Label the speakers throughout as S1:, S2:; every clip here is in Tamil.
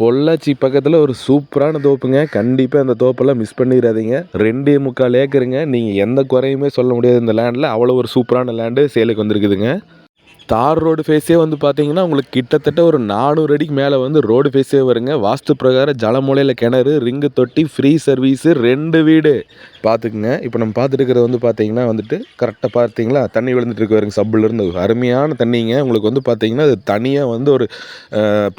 S1: பொள்ளாச்சி பக்கத்தில் ஒரு சூப்பரான தோப்புங்க. கண்டிப்பாக அந்த தோப்பெல்லாம் மிஸ் பண்ணிடாதீங்க. ரெண்டே முக்கால் ஏக்கருங்க. நீங்கள் எந்த குறையுமே சொல்ல முடியாது. இந்த லேண்டில் அவ்வளோ ஒரு சூப்பரான லேண்டு சேலுக்கு வந்திருக்குதுங்க. தார் ரோடு ஃபேஸே வந்து பார்த்தீங்கன்னா உங்களுக்கு கிட்டத்தட்ட ஒரு நானூறு அடிக்கு மேலே வந்து ரோடு ஃபேஸே வருங்க. வாஸ்து பிரகாரம் ஜலமூலையில் கிணறு ரிங்கு தொட்டி ஃப்ரீ சர்வீஸு ரெண்டு வீடு. பார்த்துக்குங்க இப்போ நம்ம பார்த்துட்டு இருக்கிறது வந்து பார்த்தீங்கன்னா வந்துட்டு கரெக்டாக பார்த்தீங்களா தண்ணி விழுந்துட்டு இருக்கு வருங்க சப்புலேருந்து அருமையான தண்ணிங்க. உங்களுக்கு வந்து பார்த்தீங்கன்னா அது தனியாக வந்து ஒரு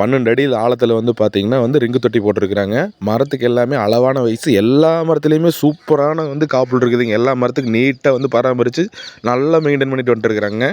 S1: பன்னெண்டு அடி ஆழத்தில் வந்து பார்த்தீங்கன்னா வந்து ரிங்கு தொட்டி போட்டிருக்கிறாங்க. மரத்துக்கு எல்லாமே அளவான வயசு. எல்லா மரத்துலேயுமே சூப்பரான வந்து காப்புள் இருக்குதுங்க. எல்லா மரத்துக்கு நீட்டாக வந்து பராமரித்து நல்லா மெயின்டைன் பண்ணிட்டு வந்துட்டு இருக்கிறாங்க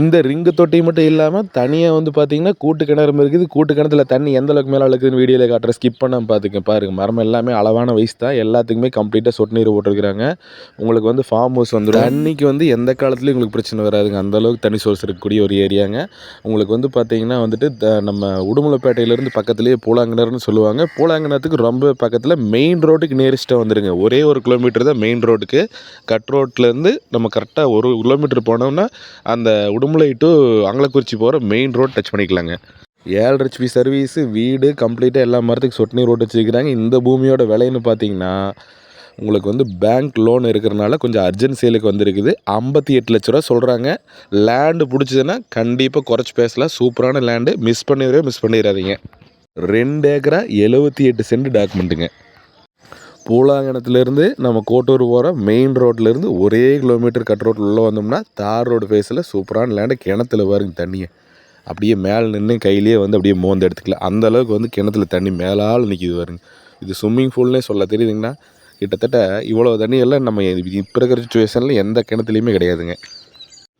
S1: இந்த ரிங்கு தொட்டி மட்டும் இல்லாமல் தனியாக வந்து பார்த்தீங்கன்னா கூட்டு கிணறும் இருக்குது. கூட்டு கிணத்துல தண்ணி எந்த அளவுக்கு மேலே அழுக்குதுன்னு வீடியோவில் காட்டுறேன். ஸ்கிப் பண்ணாமல் பார்த்துக்க பாருங்க. மரம் எல்லாமே அளவான வயசு தான். எல்லாத்துக்குமே கம்ப்ளீட்டாக சொட்டு நீர் போட்டிருக்கிறாங்க. உங்களுக்கு வந்து ஃபார்ம் ஹவுஸ் வந்துடும். தண்ணிக்கு வந்து எந்த காலத்துலையும் உங்களுக்கு பிரச்சனை வராதுங்க. அந்த அளவுக்கு தண்ணி சோர்ஸ் இருக்கக்கூடிய ஒரு ஏரியாங்க உங்களுக்கு வந்து பார்த்தீங்கன்னா வந்துட்டு த- நம்ம உடுமலைப்பேட்டையிலேருந்து பக்கத்துலேயே பூலாங்கிணறுன்னு சொல்லுவாங்க. பூலாங்கிணத்துக்கு ரொம்ப பக்கத்தில் மெயின் ரோட்டுக்கு நேரிஸ்ட்டாக வந்துடுங்க ஒரே ஒரு கிலோமீட்டர் தான் மெயின் ரோட்டுக்கு கட் ரோட்லேருந்து நம்ம கரெக்டாக ஒரு கிலோமீட்டர் போனோம்னா அந்த உடுமலை டு அங்கலக்குறிச்சி போகிற மெயின் ரோட் டச் பண்ணிக்கலாங்க. ஏழு ஹெச்பி சர்வீஸு வீடு கம்ப்ளீட்டாக எல்லா மரத்துக்கு சொட்டு நீர் ரோட்டு வச்சுருக்கிறாங்க. இந்த பூமியோட விலைன்னு பார்த்தீங்கன்னா உங்களுக்கு வந்து பேங்க் லோன் இருக்கிறனால கொஞ்சம் அர்ஜென்ட் சேலுக்கு வந்திருக்குது. ஐம்பத்தி எட்டு லட்ச ரூபா சொல்கிறாங்க லேண்டு பிடிச்சதுன்னா கண்டிப்பாக குறைச்சி பேசலாம். சூப்பரான லேண்டு மிஸ் பண்ணிடவே மிஸ் பண்ணிடாதீங்க. ரெண்டு ஏக்கரா எழுபத்தி எட்டு சென்ட் டாக்குமெண்ட்டுங்க பூலாங்கணத்துலேருந்து நம்ம கோட்டூர் போகிற மெயின் ரோட்லேருந்து ஒரே கிலோமீட்டர் கட் ரோட்டில் உள்ளே வந்தோம்னா தார் ரோடு ஃபேஸில் சூப்பரான லேண்டு கிணத்துல பாருங்க தண்ணியை. அப்படியே மேலே நின்று கையிலேயே வந்து அப்படியே மோந்து எடுத்துக்கலாம். அந்த அளவுக்கு வந்து கிணத்துல தண்ணி மேலால் நிற்கிது பாருங்க. இது ஸ்விம்மிங் பூல்னே சொல்ல தெரியுதுங்கன்னா கிட்டத்தட்ட இவ்வளோ தண்ணியெல்லாம் நம்ம இப்போ இருக்கிற சுச்சுவேஷனில் எந்த கிணத்துலையுமே கிடையாதுங்க.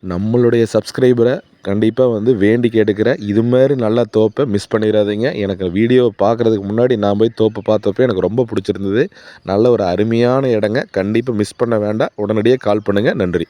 S1: நம்மளுடைய சப்ஸ்கிரைபரை கண்டிப்பாக வந்து வேண்டி கேட்டுக்கிறேன் இது மாதிரி நல்ல தோப்பை மிஸ் பண்ணிடாதீங்க. எனக்கு வீடியோ பார்க்குறதுக்கு முன்னாடி நான் போய் தோப்பை பார்த்தப்போ எனக்கு ரொம்ப பிடிச்சிருந்தது. நல்ல ஒரு அருமையான இடங்க. கண்டிப்பாக மிஸ் பண்ண வேண்டாம். உடனடியாக கால் பண்ணுங்கள் நன்றி.